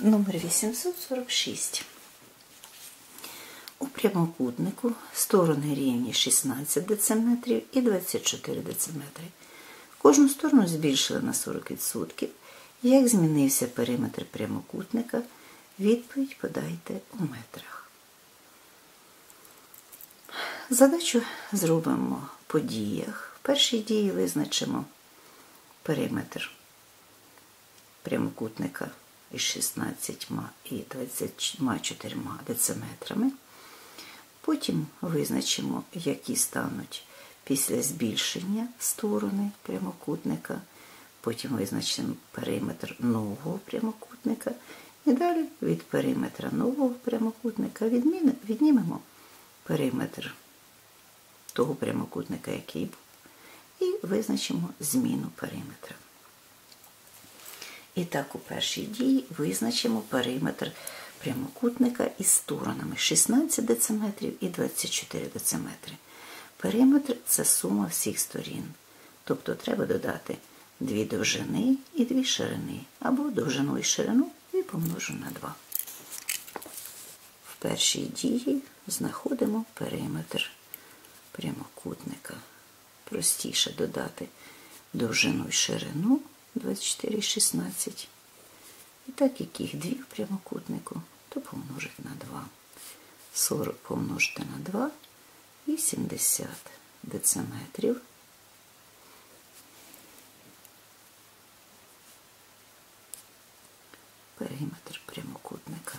Номер 846. У прямокутнику сторони рівні 16 дециметрів і 24 дециметри. Кожну сторону збільшили на 40%. Як змінився периметр прямокутника? Відповідь подайте у метрах. Задачу зробимо по діях. В першій дії визначимо периметр прямокутника із 16 і 24 дециметрами. Потім визначимо, які стануть після збільшення сторони прямокутника. Потім визначимо периметр нового прямокутника. І далі від периметра нового прямокутника віднімемо периметр того прямокутника, який був, і визначимо зміну периметра. І так, у першій дії визначимо периметр прямокутника із сторонами 16 дециметрів і 24 дециметри. Периметр це сума всіх сторін. Тобто треба додати дві довжини і дві ширини, або довжину і ширину і помножу на 2. В першій дії знаходимо периметр прямокутника. Простіше додати довжину і ширину 24 і 16. І так, як їх дві в прямокутнику, то помножити на 2. 40 помножити на 2 і 70 дециметрів. Периметр прямокутника.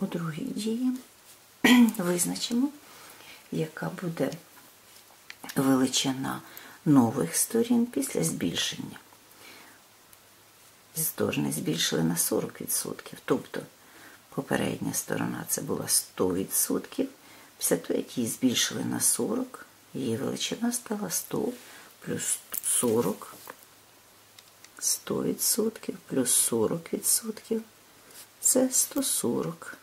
У другій дії визначимо, яка буде величина нових сторін після збільшення. Сторони збільшили на 40%. Тобто попередня сторона це була 100%. Після того, як її збільшили на 40, її величина стала 100 плюс 40, 100% плюс 40%. Це 140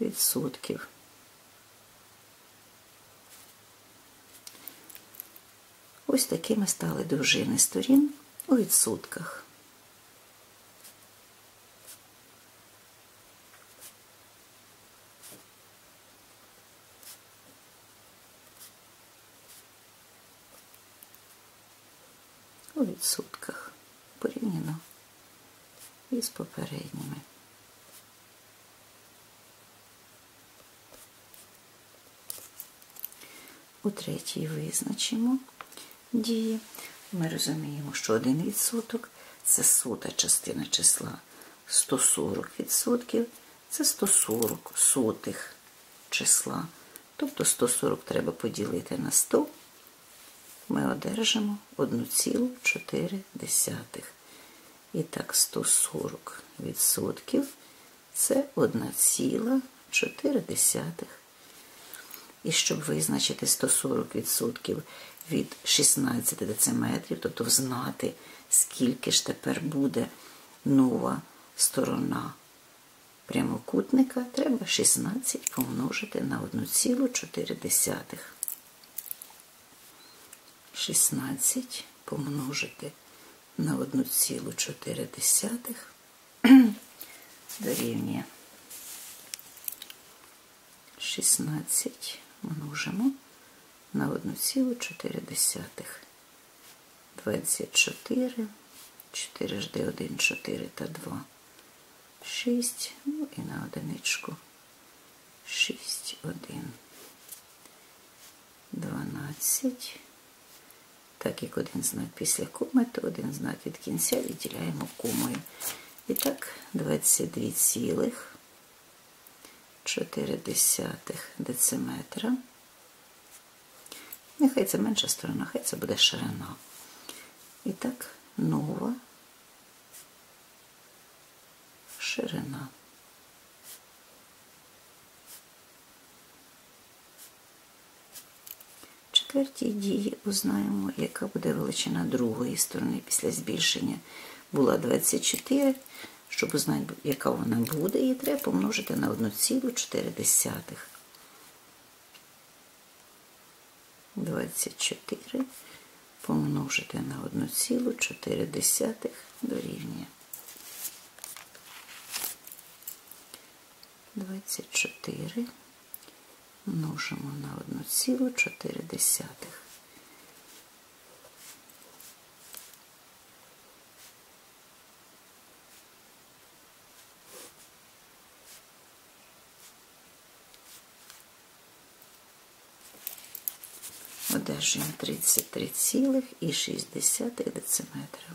відсотків. Ось такими стали довжини сторін у відсотках. У відсотках порівняно із попередніми. У третій визначимо дії. Ми розуміємо, що 1% це сота частина числа 140%, це 140 сотих числа. Тобто 140 треба поділити на 100, ми одержимо 1,4. І так, 140% це 1,4. І щоб визначити 140% від 16 дециметрів, тобто знати, скільки ж тепер буде нова сторона прямокутника, треба 16 помножити на 1,4. 16 помножити на 1,4 дорівнює 16 множимо на 1,4. 24, 4 жди 1, 4 та 2, 6, ну і на одиничку 6, 1, 12. Так як один знак після коми, то один знак від кінця відділяємо комою. І так, 22 цілих 4 дециметра. Нехай це менша сторона, хай це буде ширина. І так, нова ширина. Четвертій дії узнаємо, яка буде величина другої сторони після збільшення була 24. Щоб узнати, яка вона буде, її треба помножити на 1,4. 24 помножити на 1,4 дорівнює. 24 множимо на 1,4. Одержуємо 33,6 дециметра.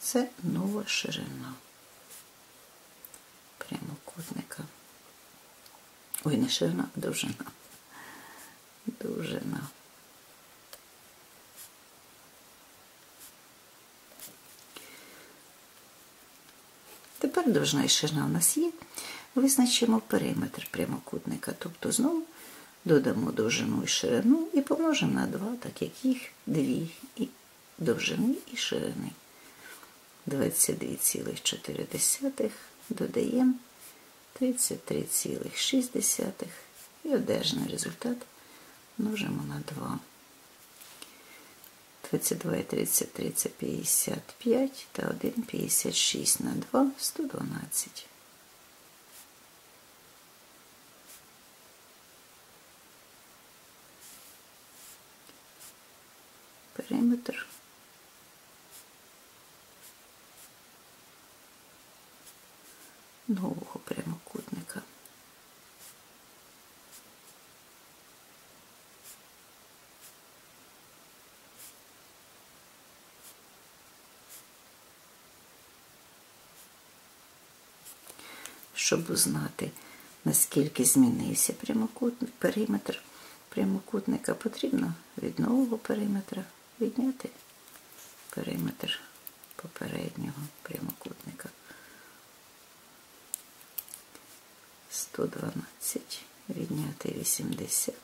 Це нова ширина прямокутника. Ой, не ширина, а довжина. Довжина. Тепер довжина і ширина у нас є. Визначимо периметр прямокутника, тобто знову додамо довжину і ширину і помножимо на 2, так як їх дві і довжини і ширини. 22,4 додаємо 33,6 і одержаний результат множимо на 2. 22 і 33 це 55 та 1 56 на 2 112. Периметр нового прямокутника. Щоб узнати, наскільки змінився прямокутник, периметр прямокутника, потрібно від нового периметра відняти периметр попереднього прямокутника. 112 відняти 80,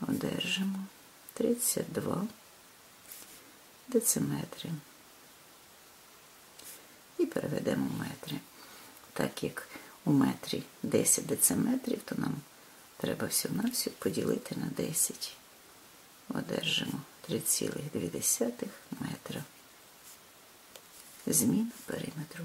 одержимо 32 дециметри. І переведемо метри. Так як у метрі 10 дециметрів, то нам треба всього-навсього поділити на 10. Одержимо 3,2 метра. Зміна периметру.